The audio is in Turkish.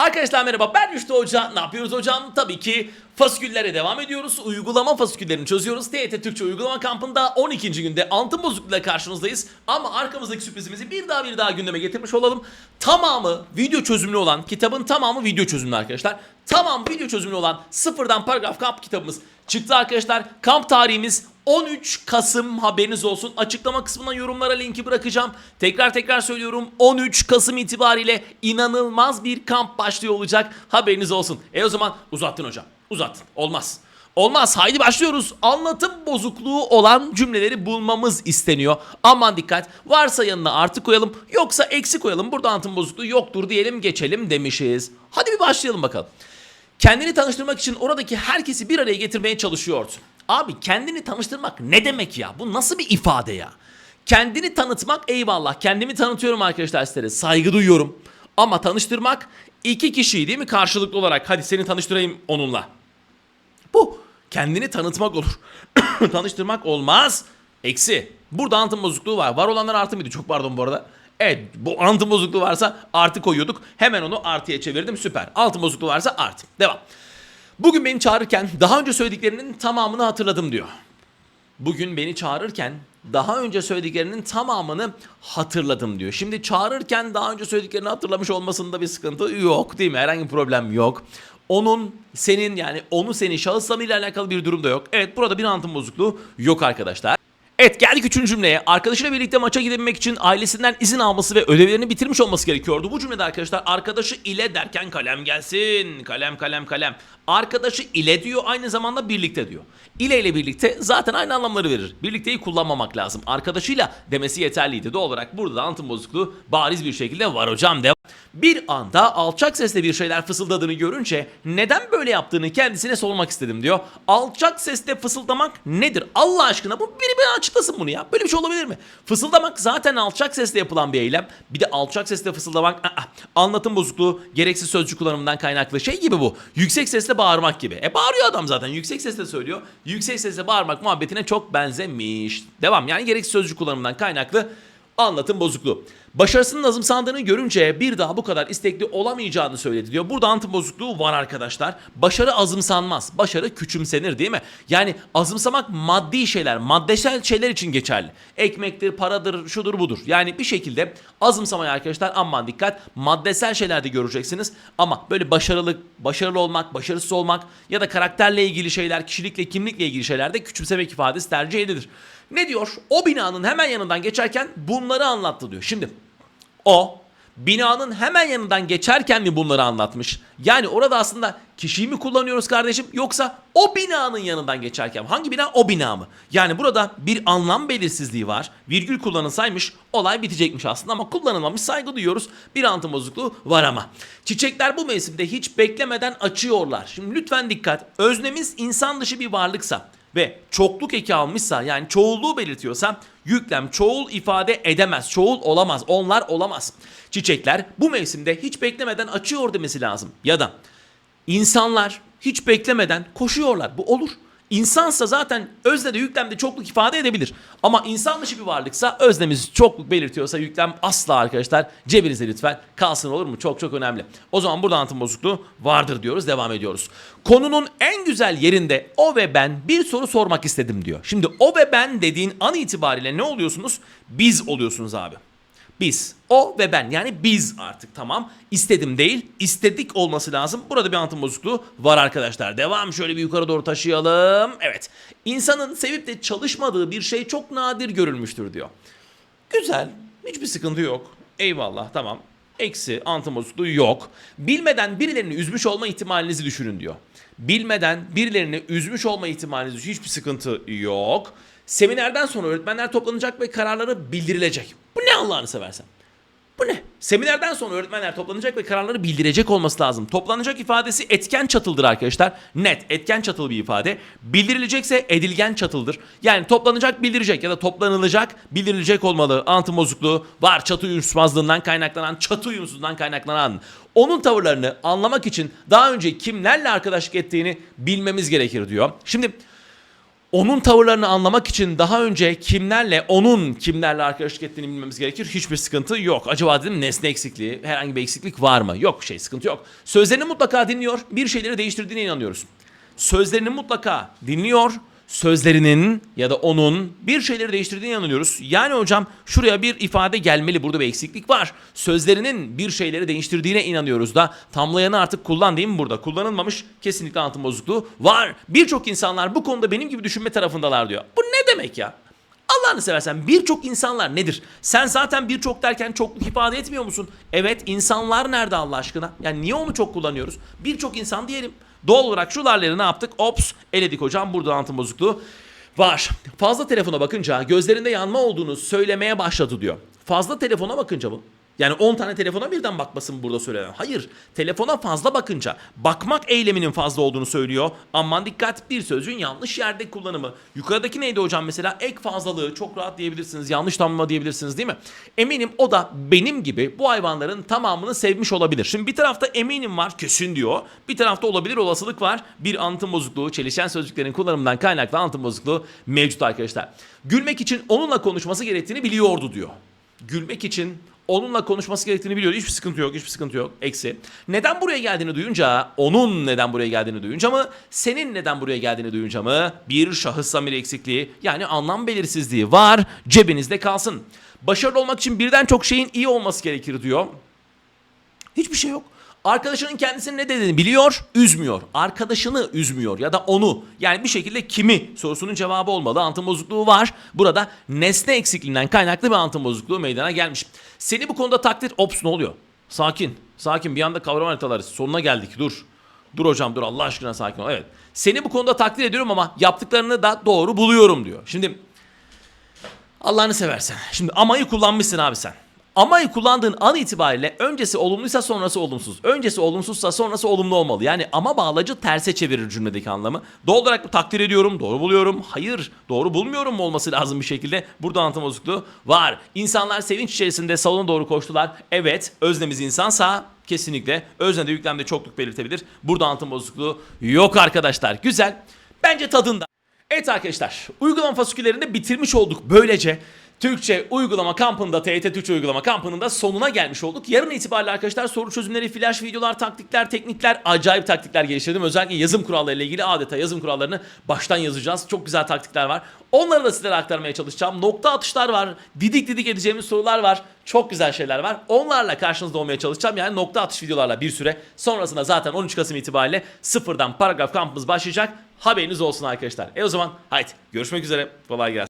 Arkadaşlar merhaba ben Rüştü Hoca. Ne yapıyoruz hocam? Tabii ki fasküllere devam ediyoruz. Uygulama fasküllerini çözüyoruz. TET Türkçe Uygulama Kampı'nda 12. günde altın bozuklukla karşınızdayız. Ama arkamızdaki sürprizimizi bir daha bir daha gündeme getirmiş olalım. Tamamı video çözümlü olan, kitabın tamamı video çözümlü arkadaşlar. Tamam video çözümlü olan sıfırdan paragraf kamp kitabımız çıktı arkadaşlar. Kamp tarihimiz 13 Kasım haberiniz olsun. Açıklama kısmına yorumlara linki bırakacağım. Tekrar tekrar söylüyorum 13 Kasım itibariyle inanılmaz bir kamp başlıyor olacak. Haberiniz olsun. E o zaman uzattın hocam. Uzattın. Olmaz. Olmaz. Haydi başlıyoruz. Anlatım bozukluğu olan cümleleri bulmamız isteniyor. Aman dikkat. Varsa yanına artı koyalım. Yoksa eksi koyalım. Burada anlatım bozukluğu yoktur diyelim geçelim demişiz. Hadi bir başlayalım bakalım. Kendini tanıştırmak için oradaki herkesi bir araya getirmeye çalışıyordu. Abi kendini tanıştırmak ne demek ya? Bu nasıl bir ifade ya? Kendini tanıtmak eyvallah. Kendimi tanıtıyorum arkadaşlar sizlere. Saygı duyuyorum. Ama tanıştırmak iki kişiyi değil mi karşılıklı olarak? Hadi seni tanıştırayım onunla. Bu kendini tanıtmak olur. Tanıştırmak olmaz. Eksi. Burada anlatım bozukluğu var. Var olanlar artı mıydı? Çok pardon bu arada. Evet bu anlatım bozukluğu varsa artı koyuyorduk. Hemen onu artıya çevirdim. Süper. Anlatım bozukluğu varsa artı. Devam. Bugün beni çağırırken daha önce söylediklerinin tamamını hatırladım diyor. Bugün beni çağırırken daha önce söylediklerinin tamamını hatırladım diyor. Şimdi çağırırken daha önce söylediklerini hatırlamış olmasında bir sıkıntı yok değil mi? Herhangi bir problem yok. Onun, senin yani onu senin şahıslamıyla alakalı bir durum da yok. Evet burada bir anlatım bozukluğu yok arkadaşlar. Evet geldik üçüncü cümleye. Arkadaşıyla birlikte maça gidebilmek için ailesinden izin alması ve ödevlerini bitirmiş olması gerekiyordu. Bu cümlede arkadaşlar arkadaşı ile derken kalem gelsin. Kalem kalem kalem. Arkadaşı ile diyor aynı zamanda birlikte diyor. İle ile birlikte zaten aynı anlamları verir. Birlikteyi kullanmamak lazım. Arkadaşıyla demesi yeterliydi. Doğal olarak burada da anlatım bozukluğu bariz bir şekilde var hocam. Devam. Bir anda alçak sesle bir şeyler fısıldadığını görünce neden böyle yaptığını kendisine sormak istedim diyor. Alçak sesle fısıldamak nedir? Allah aşkına bu biri bana açıklasın bunu ya. Böyle bir şey olabilir mi? Fısıldamak zaten alçak sesle yapılan bir eylem. Bir de alçak sesle fısıldamak aa, anlatım bozukluğu gereksiz sözcük kullanımından kaynaklı şey gibi bu. Yüksek sesle bağırmak gibi. E bağırıyor adam zaten yüksek sesle söylüyor. Yüksek sesle bağırmak muhabbetine çok benzemiş. Devam yani gereksiz sözcük kullanımından kaynaklı anlatım bozukluğu. Başarısının azımsandığını görünce bir daha bu kadar istekli olamayacağını söyledi diyor. Burada anlatım bozukluğu var arkadaşlar. Başarı azımsanmaz. Başarı küçümsenir değil mi? Yani azımsamak maddi şeyler, maddesel şeyler için geçerli. Ekmektir, paradır, şudur budur. Yani bir şekilde azımsamaya arkadaşlar aman dikkat. Maddesel şeylerde göreceksiniz. Ama böyle başarılı, başarılı olmak, başarısız olmak ya da karakterle ilgili şeyler, kişilikle, kimlikle ilgili şeylerde küçümsemek ifadesi tercih edilir. Ne diyor? O binanın hemen yanından geçerken bunları anlattı diyor. Şimdi o binanın hemen yanından geçerken mi bunları anlatmış? Yani orada aslında kişiyi mi kullanıyoruz kardeşim yoksa o binanın yanından geçerken hangi bina o bina mı? Yani burada bir anlam belirsizliği var. Virgül kullanılsaymış olay bitecekmiş aslında ama kullanılmamış saygı duyuyoruz. Bir anlatım bozukluğu var ama. Çiçekler bu mevsimde hiç beklemeden açıyorlar. Şimdi lütfen dikkat. Öznemiz insan dışı bir varlıksa ve çokluk eki almışsa yani çoğulluğu belirtiyorsa yüklem çoğul ifade edemez. Çoğul olamaz. Onlar olamaz. Çiçekler bu mevsimde hiç beklemeden açıyor demesi lazım. Ya da insanlar hiç beklemeden koşuyorlar. Bu olur. İnsansa zaten özne de yüklemde çokluk ifade edebilir. Ama insan dışı bir varlıksa öznemiz çokluk belirtiyorsa yüklem asla arkadaşlar cebinize lütfen kalsın olur mu? Çok çok önemli. O zaman burada anlatım bozukluğu vardır diyoruz. Devam ediyoruz. Konunun en güzel yerinde o ve ben bir soru sormak istedim diyor. Şimdi o ve ben dediğin an itibariyle ne oluyorsunuz? Biz oluyorsunuz abi. Biz. O ve ben. Yani biz artık tamam. İstedim değil, istedik olması lazım. Burada bir anlatım bozukluğu var arkadaşlar. Devam şöyle bir yukarı doğru taşıyalım. Evet. İnsanın sevip de çalışmadığı bir şey çok nadir görülmüştür diyor. Güzel. Hiçbir sıkıntı yok. Eyvallah tamam. Eksi anlatım bozukluğu yok. Bilmeden birilerini üzmüş olma ihtimalinizi düşünün diyor. Bilmeden birilerini üzmüş olma ihtimaliniz hiçbir sıkıntı yok. Seminerden sonra öğretmenler toplanacak ve kararları bildirilecek. Allah'ını seversen? Bu ne? Seminerden sonra öğretmenler toplanacak ve kararları bildirecek olması lazım. Toplanacak ifadesi etken çatıldır arkadaşlar. Net, etken çatılı bir ifade. Bildirilecekse edilgen çatıldır. Yani toplanacak bildirecek ya da toplanılacak bildirilecek olmalı. Anlatım bozukluğu var. Çatı uyumsuzluğundan kaynaklanan, çatı uyumsuzluğundan kaynaklanan. Onun tavırlarını anlamak için daha önce kimlerle arkadaşlık ettiğini bilmemiz gerekir diyor. Şimdi onun tavırlarını anlamak için daha önce kimlerle, onun kimlerle arkadaşlık ettiğini bilmemiz gerekir. Hiçbir sıkıntı yok. Acaba dedim nesne eksikliği, herhangi bir eksiklik var mı? Yok şey sıkıntı yok. Sözlerini mutlaka dinliyor, bir şeyleri değiştirdiğine inanıyoruz. Sözlerini mutlaka dinliyor, sözlerinin ya da onun bir şeyleri değiştirdiğine inanıyoruz. Yani hocam şuraya bir ifade gelmeli burada bir eksiklik var. Sözlerinin bir şeyleri değiştirdiğine inanıyoruz da tamlayanı artık kullan değil mi burada? Kullanılmamış kesinlikle anlatım bozukluğu var. Birçok insanlar bu konuda benim gibi düşünme tarafındalar diyor. Bu ne demek ya? Allah'ını seversen birçok insanlar nedir? Sen zaten birçok derken çokluk ifade etmiyor musun? Evet insanlar nerede Allah aşkına? Yani niye onu çok kullanıyoruz? Birçok insan diyelim. Doğal olarak şularları ne yaptık? Ops eledik hocam burada anlatım bozukluğu var. Fazla telefona bakınca gözlerinde yanma olduğunu söylemeye başladı diyor. Fazla telefona bakınca mı? Yani 10 tane telefona birden bakmasın burada söylenen. Hayır. Telefona fazla bakınca bakmak eyleminin fazla olduğunu söylüyor. Aman dikkat bir sözcüğün yanlış yerde kullanımı. Yukarıdaki neydi hocam mesela? Ek fazlalığı çok rahat diyebilirsiniz. Yanlış tamlama diyebilirsiniz değil mi? Eminim o da benim gibi bu hayvanların tamamını sevmiş olabilir. Şimdi bir tarafta eminim var kesin diyor. Bir tarafta olabilir olasılık var. Bir anlatım bozukluğu, çelişen sözcüklerin kullanımından kaynaklı anlatım bozukluğu mevcut arkadaşlar. Gülmek için onunla konuşması gerektiğini biliyordu diyor. Gülmek için onunla konuşması gerektiğini biliyor. Hiçbir sıkıntı yok, hiçbir sıkıntı yok. Eksi. Neden buraya geldiğini duyunca, onun neden buraya geldiğini duyunca mı, senin neden buraya geldiğini duyunca mı bir şahıs zamiri eksikliği yani anlam belirsizliği var. Cebinizde kalsın. Başarılı olmak için birden çok şeyin iyi olması gerekir diyor. Hiçbir şey yok. Arkadaşının kendisinin ne dediğini biliyor, üzmüyor. Arkadaşını üzmüyor ya da onu. Yani bir şekilde kimi sorusunun cevabı olmalı. Antım bozukluğu var. Burada nesne eksikliğinden kaynaklı bir antım bozukluğu meydana gelmiş. Seni bu konuda takdir... Ops ne oluyor? Sakin. Sakin. Bir anda kavram haritaları. Sonuna geldik. Dur. Dur hocam dur Allah aşkına sakin ol. Evet. Seni bu konuda takdir ediyorum ama yaptıklarını da doğru buluyorum diyor. Şimdi Allah'ını seversen. Şimdi amayı kullanmışsın abi sen. Amayı kullandığın an itibariyle öncesi olumluysa sonrası olumsuz. Öncesi olumsuzsa sonrası olumlu olmalı. Yani ama bağlacı terse çevirir cümledeki anlamı. Doğal olarak bu takdir ediyorum, doğru buluyorum. Hayır, doğru bulmuyorum mu olması lazım bir şekilde. Burada anlatım bozukluğu var. İnsanlar sevinç içerisinde salona doğru koştular. Evet, öznemiz insansa kesinlikle öznede yüklemde çokluk belirtebilir. Burada anlatım bozukluğu yok arkadaşlar. Güzel. Bence tadında. Evet arkadaşlar uygulama fasiküllerinde bitirmiş olduk böylece. Türkçe uygulama kampında TYT Türkçe uygulama kampının da sonuna gelmiş olduk. Yarın itibariyle arkadaşlar soru çözümleri, flash videolar, taktikler, teknikler, acayip taktikler geliştirdim. Özellikle yazım kuralları ile ilgili adeta yazım kurallarını baştan yazacağız. Çok güzel taktikler var. Onları da sizlere aktarmaya çalışacağım. Nokta atışlar var. Didik didik edeceğimiz sorular var. Çok güzel şeyler var. Onlarla karşınızda olmaya çalışacağım. Yani nokta atış videolarla bir süre. Sonrasında zaten 13 Kasım itibariyle sıfırdan paragraf kampımız başlayacak. Haberiniz olsun arkadaşlar. E o zaman haydi görüşmek üzere. Kolay gelsin.